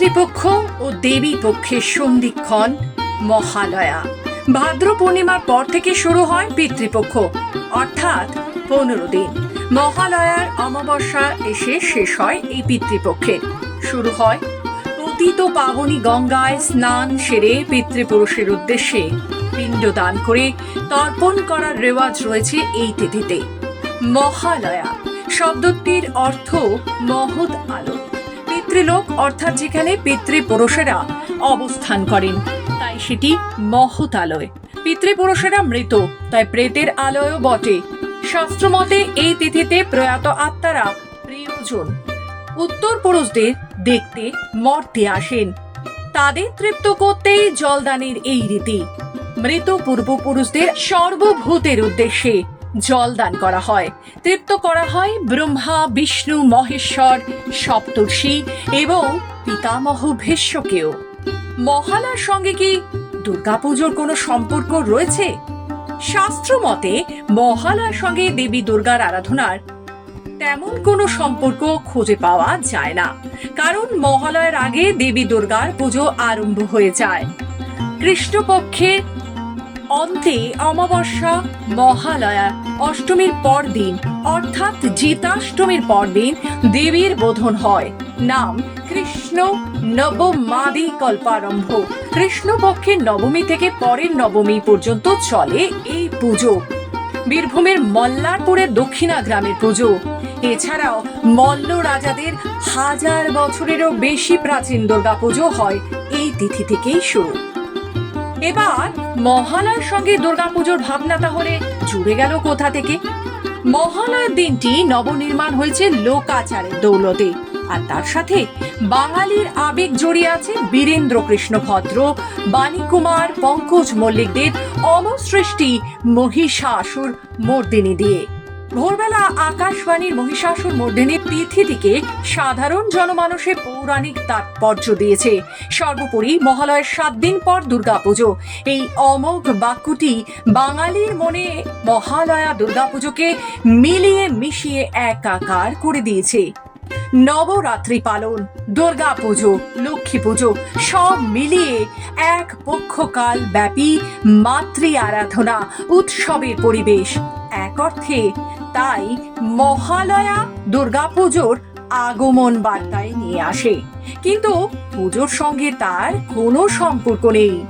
পিতৃপক্ষ ও দেবী পক্ষের সন্ধিক্ষণ মহালয়া। ভাদ্র পূর্ণিমার পর থেকে শুরু হয় পিতৃপক্ষ, অর্থাৎ পনেরো দিন। মহালয়ার অমাবস্যা এসে শেষ হয় এই পিতৃপক্ষের শুরু হয় পতিত পাবনী গঙ্গায় স্নান সেরে পিতৃপুরুষের উদ্দেশ্যে পিণ্ডদান করে তর্পণ করার রেওয়াজ রয়েছে এই তিথিতে। মহালয়া শব্দটির অর্থ মহৎ আলো। পিতৃলোক, অর্থাৎ যেখানে পিতৃপুরুষেরা অবস্থান করেন, তাই সেটি মহৎ আলোয়। পিতৃপুরুষেরা মৃত, তাই প্রেতের আলোয়ও বটে। শাস্ত্রমতে এই তিথিতে প্রয়াত আত্মারা প্রিয়জন। উত্তর পুরুষদের দেখতে মর্তে আসেন। তাদের তৃপ্ত করতেই জলদানের এই রীতি। মৃত পূর্বপুরুষদের সর্বভূতের উদ্দেশ্যে জলদান করা হয়। তৃপ্ত করা হয় ব্রহ্মা, বিষ্ণু, মহেশ্বর, সপ্তর্ষি এবং পিতামহ ভীষ্মকেও মহালয়ার সঙ্গে কি দুর্গাপুজোর কোনো সম্পর্ক রয়েছে? শাস্ত্র মতে মহালয়ার সঙ্গে দেবী দুর্গার আরাধনার তেমন কোনো সম্পর্ক খুঁজে পাওয়া যায় না। কারণ মহালয়ার আগে দেবী দুর্গার পুজো আরম্ভ হয়ে যায়। কৃষ্ণপক্ষে অন্তে অমাবস্যা মহালয়া, অষ্টমীর পর দিন অর্থাৎ জিতাষ্টমীর পর দিন দেবীর বোধন হয়। নাম, কৃষ্ণ নবমাদি কল্পারম্ভ। কৃষ্ণপক্ষের নবমী থেকে পরের নবমী পর্যন্ত চলে এই পুজো। বীরভূমের মল্লারপুরের দক্ষিণা গ্রামের পুজো। এছাড়াও মল্ল রাজাদের হাজার বছরেরও বেশি প্রাচীন দুর্গাপুজো হয় এই তিথি থেকেই শুরু। এবার মহালয়ার সঙ্গে দুর্গাপুজোর ভাবনা তাহলে জুড়ে গেল কোথা থেকে? মহালয়ার দিনটি নবনির্মাণ হয়েছে লোকাচারের দৌলতে। আর তার সাথে বাঙালির আবেগ জড়িয়ে আছে বীরেন্দ্র কৃষ্ণ ভদ্র, বাণীকুমার, পঙ্কজ মল্লিকদের অমর সৃষ্টি মহিষাসুর মর্দিনী দিয়ে। ভোরবেলা আকাশবাণীর মহিষাসুর মর্দিনীর তিথিটিকে সাধারণ জনমানসে পৌরাণিক তাৎপর্য দিয়েছে। সর্বোপরি মহালয়ের সাত দিন পর দুর্গাপুজো। এই অমোঘ বাক্যটি বাঙালির মনে মহালয়া দুর্গাপুজোকে মিলিয়ে মিশিয়ে একাকার করে দিয়েছে। নবরাত্রি পালন দুর্গা পুজো লক্ষ্মী পুজো সব মিলিয়ে এক পক্ষকাল ব্যাপী মাতৃ আরাধনা, উৎসবের পরিবেশ। এক অর্থে তাই মহালয়া দুর্গাপুজোর আগমন বার্তায় নিয়ে আসে। কিন্তু পুজোর সঙ্গে তার কোনো সম্পর্ক নেই।